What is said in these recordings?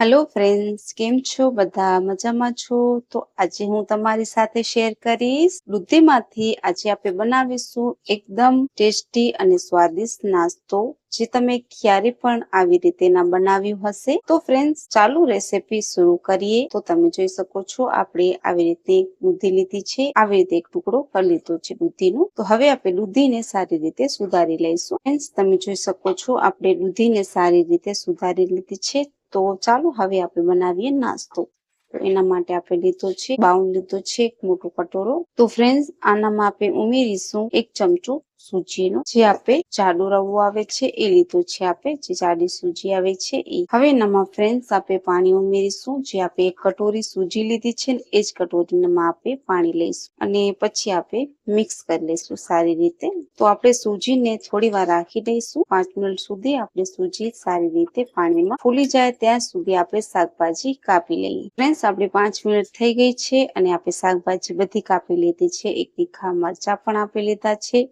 Hello friends કેમ છો? બધા મજામાં છો? તો આજે હું તમારી સાથે શેર કરીશ દૂધીમાંથી આજે આપણે બનાવીશું એકદમ ટેસ્ટી અને સ્વાદિષ્ટ નાસ્તો, જે તમે ક્યારે પણ આવી રીતે ના બનાવ્યું હશે. તો ફ્રેન્ડ્સ ચાલુ રેસીપી શરૂ કરીએ. તો તમે જોઈ શકો છો, આપણે આવી રીતે દૂધી લીધી છે. આવી રીતે એક ટુકડો કરી લીધો છે દૂધીનો તો હવે આપણે દૂધીને સારી રીતે સુધારી લઈશું. ફ્રેન્ડ્સ તમે જોઈ શકો છો, આપણે દૂધીને સારી રીતે સુધારી લીધી છે. તો ચાલો હવે આપણે બનાવીએ નાસ્તો. તો એના માટે આપણે લીધો છે બાઉન લીધો છે, એક મોટો કટોરો. તો ફ્રેન્ડ્સ આનામાં આપણે ઉમેરીશું એક ચમચો સૂજીનો જે આપણે જાડો રવો આવે છે, એ લીધો છે આપણે જે જાડી સૂજી આવે છે, એ હવે એનામાં ફ્રેન્ડ્સ આપણે પાણી ઉમેરીશું. જે આપણે એક કટોરી સૂજી લીધી છે એ જ કટોરીમાં આપણે પાણી લઈશું. અને પછી આપણે મિક્સ કરી લઈશું સારી રીતે. તો આપણે સૂજીને થોડી વાર રાખી દઈશું. પાંચ મિનિટ સુધી આપણે સૂજી સારી રીતે પાણીમાં ફૂલી જાય. ત્યાં સુધી આપણે શાકભાજી કાપી લઈએ. ફ્રેન્ડ્સ, આપણે પાંચ મિનિટ થઈ ગઈ છે અને આપણે શાકભાજી બધી કાપી લીધી છે. એક તીખા મરચા પણ આપી લીધા છે.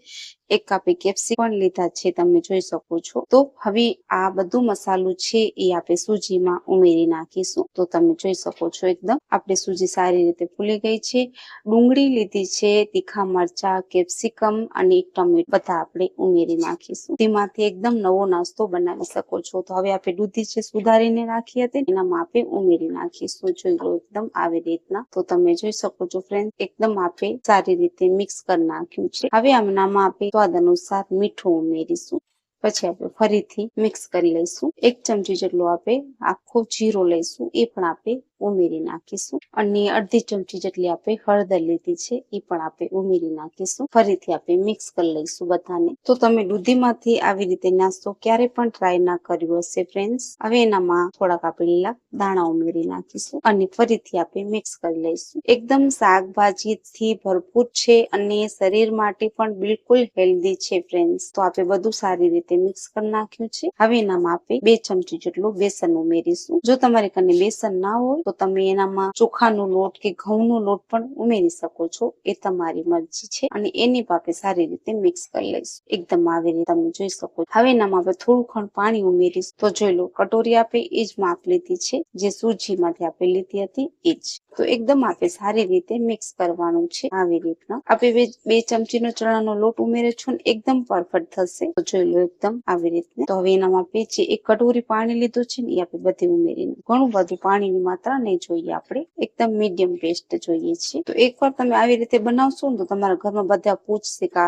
એક કાપી કેપ્સિકમ લીધા છે, તમે જોઈ શકો છો. તો હવે આ બધું મસાલું છે એ આપણે સૂજીમાં ઉમેરી નાખીશું. તો તમે જોઈ શકો છો એકદમ, આપણે સૂજી સારી રીતે ફૂલી ગઈ છે. ડુંગળી લીધી છે, તીખા મરચા, કેપ્સિકમ અને એક ટમેટો, બધા આપણે ઉમેરી નાખીશું. તેમાંથી એકદમ નવો નાસ્તો બનાવી શકો છો. તો હવે આપણે દૂધી છે સુધારીને રાખી હતી, એનામાં આપણે ઉમેરી નાખીશું. જોઈ લો એકદમ આવી રીતના. તો તમે જોઈ શકો છો ફ્રેન્ડ એકદમ આપણે સારી રીતે મિક્સ કરી નાખ્યું છે. હવે આમનામાં આપણે સ્વાદ અનુસાર મીઠું ઉમેરીશું. પછી આપણે ફરીથી મિક્સ કરી લઈશું. એક ચમચી જેટલું આપણે આખો જીરો લઈશું. એ પણ આપણે ઉમેરી નાખીશું. અને અડધી ચમચી જેટલી આપણે હળદર લીધી છે એ પણ આપણે ઉમેરી નાખીશું. ફરીથી આપણે મિક્સ કરી લઈશું બધાને. તો તમે દૂધીમાંથી આવી રીતે નાસ્તો ક્યારે પણ ટ્રાય ના કર્યો હશે ફ્રેન્ડ્સ હવે એનામાં થોડાક આપણે લીલા દાણા ઉમેરી નાખીશું અને ફરીથી આપણે મિક્સ કરી લઈશું. એકદમ શાકભાજીથી ભરપૂર છે અને શરીર માટે પણ બિલકુલ હેલ્ધી છે ફ્રેન્ડ્સ તો આપણે બધું સારી રીતે મિક્સ કરી નાખ્યું છે. હવે એનામાં આપણે બે ચમચી જેટલું બેસન ઉમેરીશું. જો તમારે કને બેસન ના હોય તો તમે એનામાં ચોખાનો લોટ કે ઘઉંનો લોટ પણ ઉમેરી શકો છો. એ તમારી મરજી છે અને એની પાપે સારી રીતે મિક્સ કરી લઈશું. એકદમ આવી રીતે તમે જોઈ શકો હવે એનામાં આપણે થોડું ખંડ પાણી ઉમેરીશ. તો જોઈ લો, કટોરી આપે એ જ માપ લીધી છે. જે સૂજીમાંથી આપણે લીધી હતી એ જ. તો એકદમ આપણે સારી રીતે મિક્સ કરવાનું છે આવી રીતના. આપણે બે ચમચીનો ચણાનો લોટ ઉમેરે છો ને એકદમ પરફેક્ટ થશે. તો જોઈ લો એકદમ આવી રીતે તો હવે એનામાં આપણે જે એક કટોરી પાણી લીધું છે ને એ આપણે બધી ઉમેરીને. ઘણું બધું પાણીની માત્રા નહીં જોઈએ આપણે. એકદમ મીડિયમ પેસ્ટ જોઈએ છે તો એકવાર તમે આવી રીતે બનાવશો ને તો તમારા ઘરમાં બધા પૂછશે કે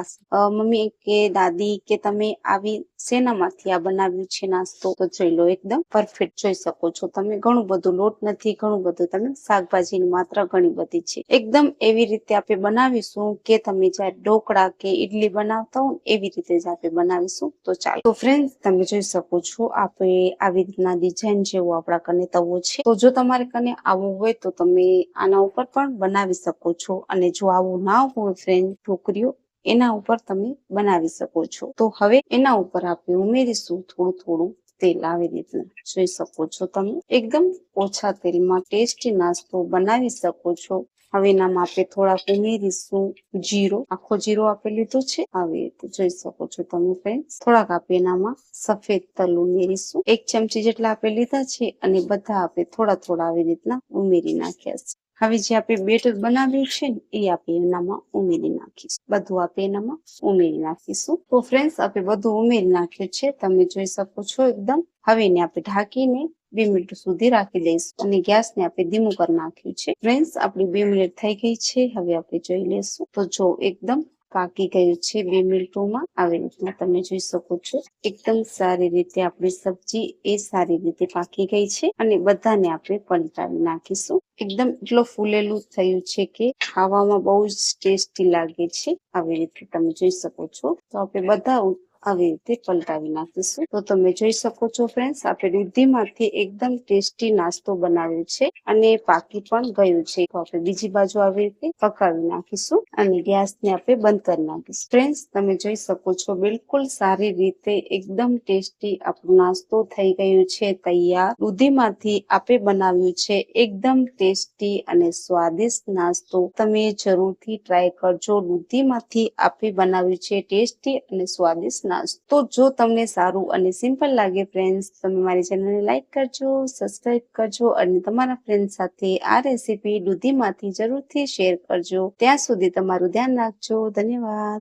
મમ્મી કે દાદી કે તમે આવી શેનામાંથી આ બનાવ્યું છે નાસ્તો? તો જોઈ લો એકદમ પરફેક્ટ જોઈ શકો છો તમે. ઘણું બધું લોટ નથી, ઘણું બધું તમે શાકભાજીની માત્રા ઘણી બધી છે. એકદમ એવી રીતે આપણે બનાવીશું કે તમે જ્યારે ઢોકળા કે ઈડલી બનાવતા હો એવી રીતે જ આપણે બનાવીશું. તો ચાલો. તો ફ્રેન્ડ તમે જોઈ શકો છો આપણે આવી રીતના ડિઝાઇન જેવો આપણા કને તવો છે. તો જો તમારે કને આવું હોય તો તમે આના ઉપર પણ બનાવી શકો છો. અને જો આવું ના હોય ફ્રેન્ડ છોકરીઓ, એના ઉપર તમે બનાવી શકો છો. તો હવે એના ઉપર આપણે ઉમેરીશું થોડું થોડું તેલ આવી રીતના. જોઈ શકો છો તમે. એકદમ ઓછા તેલમાં ટેસ્ટી નાસ્તો બનાવી શકો છો. હવે એનામાં આપણે થોડાક ઉમેરીશું. જીરો. આખો જીરો આપી લીધો છે. આવી રીતે જોઈ શકો છો તમે ફ્રેન્ડ થોડાક આપણે એનામાં સફેદ તલ ઉમેરીશું. એક ચમચી જેટલા આપણે લીધા છે અને બધા આપણે થોડા થોડા આવી રીતના ઉમેરી નાખ્યા છે. હવે જે આપણે બેટર બનાવ્યું છે ને, એ આપણે એનામાં ઉમેરી નાખીશું. બધું આપણે એનામાં ઉમેરી નાખીશું. તો ફ્રેન્ડ્સ આપણે બધું ઉમેરી નાખ્યું છે. તમે જોઈ શકો છો એકદમ. હવે એને આપણે ઢાંકીને બે મિનિટ સુધી રાખી દઈશું અને ગેસને આપણે ધીમું કરી નાખ્યું છે. ફ્રેન્ડ્સ, આપણી બે મિનિટ થઈ ગઈ છે. હવે આપણે જોઈ લેશું તો જો એકદમ પાકી ગયું છે બે મિનિટોમાં આવી રીતના તમે જોઈ શકો છો, એકદમ સારી રીતે આપણી સબ્જી એ સારી રીતે પાકી ગઈ છે અને બધાને આપણે પલટાવી નાખીશું. એકદમ એટલો ફૂલેલું થયું છે કે ખાવામાં બહુ જ ટેસ્ટી લાગે છે. આવી રીતે તમે જોઈ શકો છો. તો આપણે બધા આવી રીતે પલટાવી નાખીશું. તો તમે જોઈ શકો છો ફ્રેન્ડ્સ આપણે દૂધીમાંથી એકદમ ટેસ્ટી નાસ્તો બનાવ્યો છે અને પાકી પણ ગયું છે. તો આપણે બીજી બાજુ આવી રીતે પકાવી નાખીશું અને ગેસને આપણે બંધ કરી નાખીશું. ફ્રેન્ડ્સ તમે જોઈ શકો છો બિલકુલ સારી રીતે એકદમ ટેસ્ટી આપણો નાસ્તો થઈ ગયું છે, તૈયાર. દૂધીમાંથી આપણે બનાવ્યું છે એકદમ ટેસ્ટી અને સ્વાદિષ્ટ નાસ્તો. તમે જરૂરથી ટ્રાય કરજો. દૂધીમાંથી આપણે બનાવ્યું છે ટેસ્ટી અને સ્વાદિષ્ટ નાસ્તો જો તમને સારું અને સિમ્પલ લાગે ફ્રેન્ડ્સ તમે મારી ચેનલને લાઈક કરજો સબસ્ક્રાઇબ કરજો અને તમારા ફ્રેન્ડ સાથે આ રેસીપી દૂધીમાંથી જરૂરથી શેર કરજો. ત્યાં સુધી તમારું ધ્યાન રાખજો. ધન્યવાદ.